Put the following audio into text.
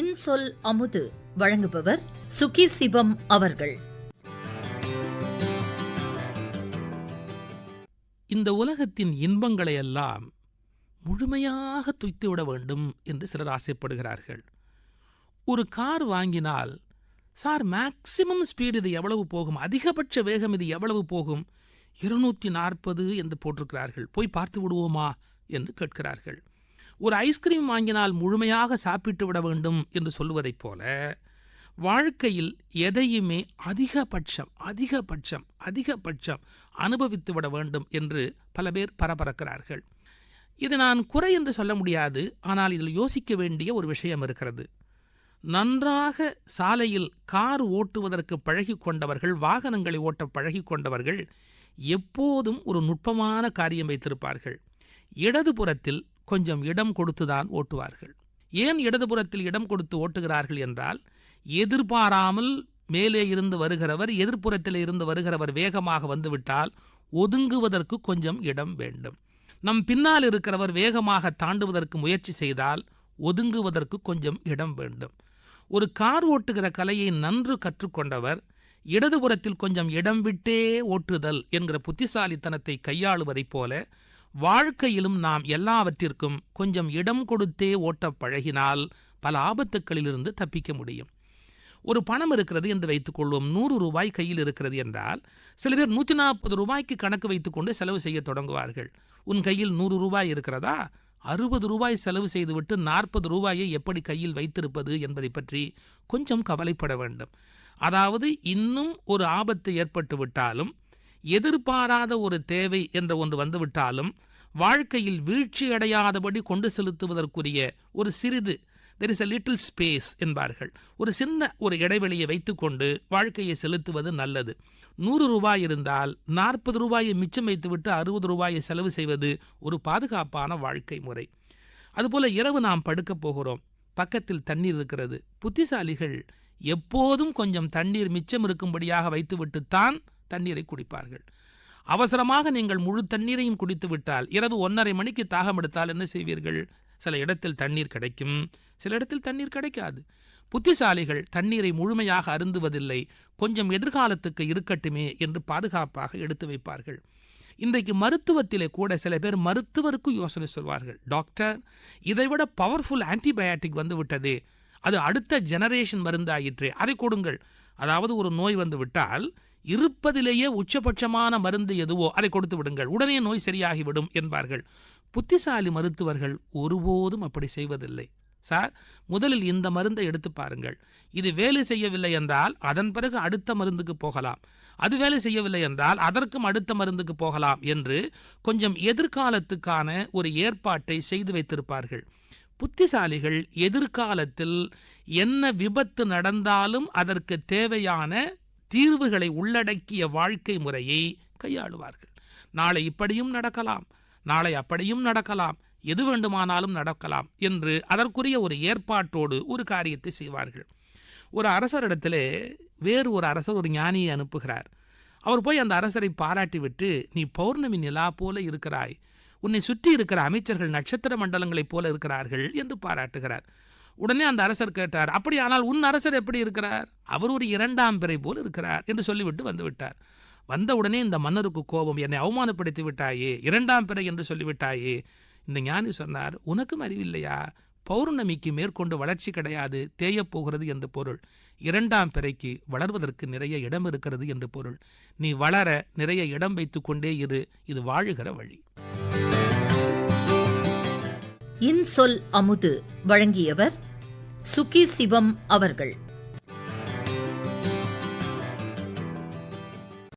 இன்சொல் அமுது வழங்குபவர் சுகி சிவம் அவர்கள். இந்த உலகத்தின் இன்பங்களை எல்லாம் முழுமையாக துய்த்துவிட வேண்டும் என்று சிலர் ஆசைப்படுகிறார்கள். ஒரு கார் வாங்கினால் சார் மேக்சிமம் ஸ்பீடு இது எவ்வளவு போகும்? அதிகபட்ச வேகம் இது எவ்வளவு போகும்? இருநூற்றி நாற்பது என்று போட்டிருக்கிறார்கள். போய் பார்த்து விடுவோமா? என்று கேட்கிறார்கள். ஒரு ஐஸ்கிரீம் வாங்கினால் முழுமையாக சாப்பிட்டு விட வேண்டும் என்று சொல்லுவதைப் போல வாழ்க்கையில் எதையுமே அதிகபட்சம் அதிகபட்சம் அதிகபட்சம் அனுபவித்து விட வேண்டும் என்று பல பேர் பரபரக்கிறார்கள். இது நான் குறை என்று சொல்ல முடியாது ஆனால் இதில் யோசிக்க வேண்டிய ஒரு விஷயம் இருக்கிறது. நன்றாக சாலையில் கார் ஓட்டுவதற்கு பழகி கொண்டவர்கள் வாகனங்களை ஓட்ட பழகி கொண்டவர்கள் எப்போதும் ஒரு நுட்பமான காரியம் வைத்திருப்பார்கள். இடதுபுறத்தில் கொஞ்சம் இடம் கொடுத்துதான் ஓட்டுவார்கள். ஏன் இடதுபுறத்தில் இடம் கொடுத்து ஓட்டுகிறார்கள் என்றால் எதிர்பாராமல் மேலே இருந்து வருகிறவர் எதிர்ப்புறத்தில் இருந்து வருகிறவர் வேகமாக வந்துவிட்டால் ஒதுங்குவதற்கு கொஞ்சம் இடம் வேண்டும். நம் பின்னால் இருக்கிறவர் வேகமாக தாண்டுவதற்கு முயற்சி செய்தால் ஒதுங்குவதற்கு கொஞ்சம் இடம் வேண்டும். ஒரு கார் ஓட்டுகிற கலையை நன்று கற்றுக்கொண்டவர் இடதுபுறத்தில் கொஞ்சம் இடம் விட்டே ஓட்டுதல் என்கிற புத்திசாலித்தனத்தை கையாளுவதைப் போல வாழ்க்கையிலும் நாம் எல்லாவற்றிற்கும் கொஞ்சம் இடம் கொடுத்தே ஓட்டப் பழகினால் பல ஆபத்துக்களிலிருந்து தப்பிக்க முடியும். ஒரு பணம் இருக்கிறது என்று வைத்துக்கொள்வோம் நூறு ரூபாய் கையில் இருக்கிறது என்றால் சில பேர் நூற்றி நாற்பது ரூபாய்க்கு கணக்கு வைத்துக்கொண்டு செலவு செய்ய தொடங்குவார்கள். உன் கையில் நூறு ரூபாய் இருக்கிறதா? அறுபது ரூபாய் செலவு செய்துவிட்டு நாற்பது ரூபாயை எப்படி கையில் வைத்திருப்பது என்பதை பற்றி கொஞ்சம் கவலைப்பட வேண்டும். அதாவது இன்னும் ஒரு ஆபத்து ஏற்பட்டு விட்டாலும் எதிர்பாராத ஒரு தேவை என்ற ஒன்று வந்துவிட்டாலும் வாழ்க்கையில் வீழ்ச்சி அடையாதபடி கொண்டு செலுத்துவதற்குரிய ஒரு சிறிது there is a little space என்பார்கள். ஒரு சின்ன ஒரு இடைவெளியை வைத்துக்கொண்டு வாழ்க்கையை செலுத்துவது நல்லது. நூறு ரூபாய் இருந்தால் நாற்பது ரூபாயை மிச்சம் வைத்துவிட்டு அறுபது ரூபாயை செலவு செய்வது ஒரு பாதுகாப்பான வாழ்க்கை முறை. அதுபோல இரவு நாம் படுக்கப் போகிறோம். பக்கத்தில் தண்ணீர் இருக்கிறது. புத்திசாலிகள் எப்போதும் கொஞ்சம் தண்ணீர் மிச்சம் இருக்கும்படியாக வைத்துவிட்டுத்தான் தண்ணீரை குடிப்பார்கள். அவசரமாக நீங்கள் முழு தண்ணீரையும் குடித்து விட்டால் இரவு ஒன்றரை மணிக்கு தாகம் எடுத்தால் என்ன செய்வீர்கள்? சில இடத்தில் தண்ணீர் கிடைக்கும் சில இடத்தில் தண்ணீர் கிடைக்காது. புத்திசாலிகள் தண்ணீரை முழுமையாக அருந்துவதில்லை கொஞ்சம் எதிர்காலத்துக்கு இருக்கட்டுமே என்று பாதுகாப்பாக எடுத்து வைப்பார்கள். இன்றைக்கு மருத்துவத்திலே கூட சில பேர் மருத்துவருக்கு யோசனை சொல்வார்கள். டாக்டர் இதைவிட பவர்ஃபுல் ஆன்டிபயாட்டிக் வந்துவிட்டதே அது அடுத்த ஜெனரேஷன் மருந்தாயிற்று அதை கொடுங்கள். அதாவது ஒரு நோய் வந்து விட்டால் இருப்பதிலேயே உச்சபட்சமான மருந்து எதுவோ அதை கொடுத்து விடுங்கள். உடனே நோய் சரியாகிவிடும் என்பார்கள். புத்திசாலி மருத்துவர்கள் ஒருபோதும் அப்படி செய்வதில்லை. சார் முதலில் இந்த மருந்தை எடுத்து பாருங்கள். இது வேலை செய்யவில்லை என்றால் அதன் பிறகு அடுத்த மருந்துக்கு போகலாம். அது வேலை செய்யவில்லை என்றால் அதற்கும் அடுத்த மருந்துக்கு போகலாம் என்று கொஞ்சம் எதிர்காலத்துக்கான ஒரு ஏற்பாட்டை செய்து வைத்திருப்பார்கள். புத்திசாலிகள் எதிர்காலத்தில் என்ன விபத்து நடந்தாலும் அதற்கு தேவையான தீர்வுகளை உள்ளடக்கிய வாழ்க்கை முறையை கையாளுவார்கள். நாளை இப்படியும் நடக்கலாம் நாளை அப்படியும் நடக்கலாம் எது வேண்டுமானாலும் நடக்கலாம் என்று அதற்குரிய ஒரு ஏற்பாட்டோடு ஒரு காரியத்தை செய்வார்கள். ஒரு அரசரிடத்திலே வேறு ஒரு அரசர் ஒரு ஞானியை அனுப்புகிறார். அவர் போய் அந்த அரசரை பாராட்டிவிட்டு நீ பௌர்ணமி நிலா போல இருக்கிறாய். உன்னை சுற்றி இருக்கிற அமைச்சர்கள் நட்சத்திர மண்டலங்களைப் போல இருக்கிறார்கள் என்று பாராட்டுகிறார். உடனே அந்த அரசர் கேட்டார் அப்படியானால் உன் அரசர் எப்படி இருக்கிறார்? அவர் ஒரு இரண்டாம் பிறை போல் இருக்கிறார் என்று சொல்லிவிட்டு வந்துவிட்டார் வந்தவுடனே இந்த மன்னருக்கு கோபம் என்னை அவமானப்படுத்தி விட்டாயே இரண்டாம் பிறை என்று சொல்லிவிட்டாயே. இந்த ஞானி சொன்னார் உனக்கும் அறிவில்லையா? பௌர்ணமிக்கு மேற்கொண்டு வளர்ச்சி கிடையாது தேயப் போகிறது என்று பொருள். இரண்டாம் பிறைக்கு வளர்வதற்கு நிறைய இடம் இருக்கிறது என்று பொருள். நீ வளர நிறைய இடம் வைத்துக் கொண்டே இரு இது வாழுகிற வழி. இன்சொல் அமுது வழங்கியவர் சுகி சிவம் அவர்கள்.